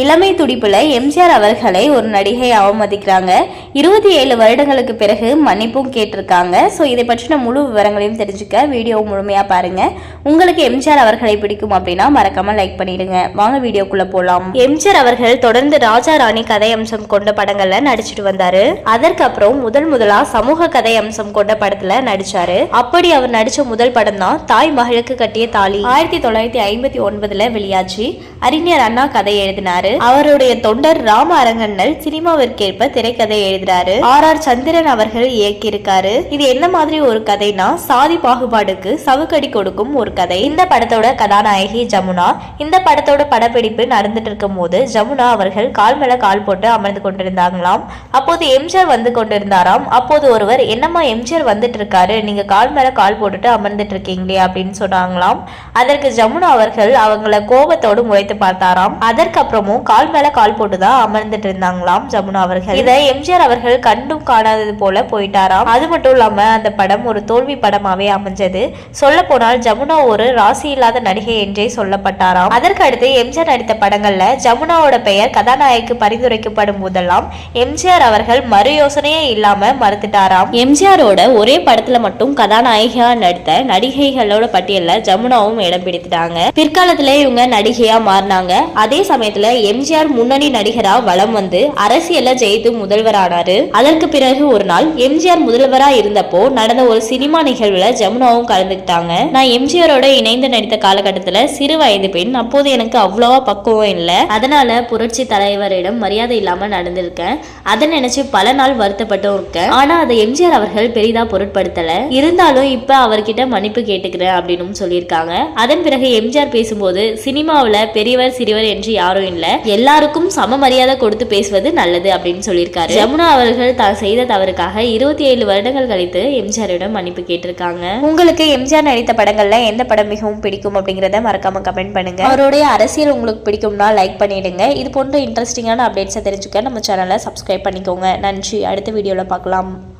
இளமை துடிப்புல எம்ஜிஆர் அவர்களை ஒரு நடிகை அவமதிக்கிறாங்க. இருபத்தி ஏழு வருடங்களுக்கு பிறகு மன்னிப்பும் கேட்டிருக்காங்க. ஸோ இதை பற்றின முழு விவரங்களையும் தெரிஞ்சுக்க வீடியோ முழுமையா பாருங்க. உங்களுக்கு எம்ஜிஆர் அவர்களை பிடிக்கும் அப்படின்னா மறக்காம லைக் பண்ணிடுங்க. வாங்க வீடியோக்குள்ள போலாம். எம்ஜிஆர் அவர்கள் தொடர்ந்து ராஜா ராணி கதை அம்சம் கொண்ட படங்கள்ல நடிச்சிட்டு வந்தாரு. அதற்கப்புறம் முதல் முதலா சமூக கதை அம்சம் கொண்ட படத்துல நடிச்சாரு. அப்படி அவர் நடிச்ச முதல் படம் தான் தாய் மகளுக்கு கட்டிய தாலி. ஆயிரத்தி தொள்ளாயிரத்தி ஐம்பத்தி ஒன்பதுல வெளியாச்சு. அறிஞர் அண்ணா கதை எழுதினார். அவருடைய தொண்டர் ராம அரங்கண்ணல் சினிமாவிற்கேற்ப திரைக்கதை எழுதுறாரு. ஆர் ஆர் சந்திரன் அவர்கள் இயக்கியிருக்காரு. இது என்ன மாதிரி ஒரு கதைனா சாதி பாகுபாடுக்கு சவுக்கடி கொடுக்கும் ஒரு கதை. இந்த படத்தோட கதாநாயகி ஜமுனா. இந்த படத்தோட படப்பிடிப்பு நடந்துட்டு இருக்கும் போது ஜமுனா அவர்கள் கால் மேல கால் போட்டு அமர்ந்து கொண்டிருந்தாங்களாம். அப்போது எம்ஜிஆர் வந்து கொண்டிருந்தாராம். அப்போது ஒருவர் என்னம்மா எம்ஜிஆர் வந்துட்டு இருக்காரு நீங்க கால் மேல கால் போட்டுட்டு அமர்ந்துட்டு இருக்கீங்களே அப்படின்னு சொன்னாங்களாம். அதற்கு ஜமுனா அவர்கள் அவங்கள கோபத்தோடு முறைத்து பார்த்தாராம். அதற்கப்புறமும் கால் மேல கால் போட்டுதான் அமர்ந்துட்டு இருந்தாங்களாம் ஜமுனா அவர்கள். இதை எம்ஜிஆர் அவர்கள் கண்டும் காணாதது போல போயிட்டாராம். அது மட்டும் இல்லாம அந்த படம் ஒரு தோல்வி படமாவே அமைஞ்சது. சொல்ல போனால் ஜமுனா ஒரு ராசி இல்லாத நடிகை என்றே சொல்லப்பட்டாராம். அதற்கு அடுத்து எம்ஜிஆர் நடித்த படங்கள்ல ஜமுனாவோட பெயர் கதாநாயகிக்கு பரிந்துரைக்கப்படும் போதெல்லாம் எம்ஜிஆர் அவர்கள் மறு யோசனையே இல்லாம மறுத்துட்டாராம். எம்ஜிஆரோட ஒரே படத்துல மட்டும் கதாநாயகியா நடித்த நடிகைகளோட பட்டியல்ல ஜமுனாவும் இடம் பிடித்துட்டாங்க. பிற்காலத்துல இவங்க நடிகையா மாறினாங்க. அதே சமயத்துல எம்ஜிஆர் முன்னணி நடிகரா வலம் வந்து அரசியல்ல ஜெயித்து முதல்வரானாரு. அதற்கு பிறகு ஒரு நாள் எம்ஜிஆர் முதல்வரா இருந்தப்போ நடந்த ஒரு சினிமா நிகழ்வுல ஜமுனாவும் கலந்துக்கிட்டாங்க. நான் எம்ஜிஆரோட இணைந்து நடித்த காலகட்டத்துல சிறு வயது பெண். அப்போது எனக்கு அவ்வளவா பக்குவம் இல்லை. அதனால புரட்சி தலைவரிடம் மரியாதை இல்லாம நடந்திருக்கேன். அதை நினைச்சு பல நாள் வருத்தப்பட்டும் இருக்கேன். ஆனா அதை எம்ஜிஆர் அவர்கள் பெரிதா பொருட்படுத்தல. இருந்தாலும் இப்ப அவர்கிட்ட மன்னிப்பு கேட்டுக்கிறேன் அப்படின்னு சொல்லியிருக்காங்க. அதன் பிறகு எம்ஜிஆர் பேசும்போது சினிமாவில் பெரியவர் சிறியவர் என்று யாரும் இல்ல. எல்லாருக்கும் சம மரியாதை கொடுத்து பேசுவது நல்லது அப்படின்னு சொல்லியிருக்காரு. ஜமுனா அவர்கள் தான் செய்த தவறுக்காக இருபத்தி ஏழு வருடங்கள் கழித்து எம்ஜிஆரிடம் மன்னிப்பு கேட்டிருக்காங்க. உங்களுக்கு எம்ஜிஆர் நடித்த படங்கள்ல எந்த படம் மிகவும் பிடிக்கும் அப்படிங்கறத மறக்காம கமெண்ட் பண்ணுங்க. அவருடைய அரசியல் உங்களுக்கு பிடிக்கும்னா லைக் பண்ணிடுங்க. இது போன்ற இன்ட்ரெஸ்டிங்கான அப்டேட்ஸை தெரிஞ்சுக்க நம்ம சேனலை சப்ஸ்கிரைப் பண்ணிக்கோங்க. நன்றி. அடுத்த வீடியோல பார்க்கலாம்.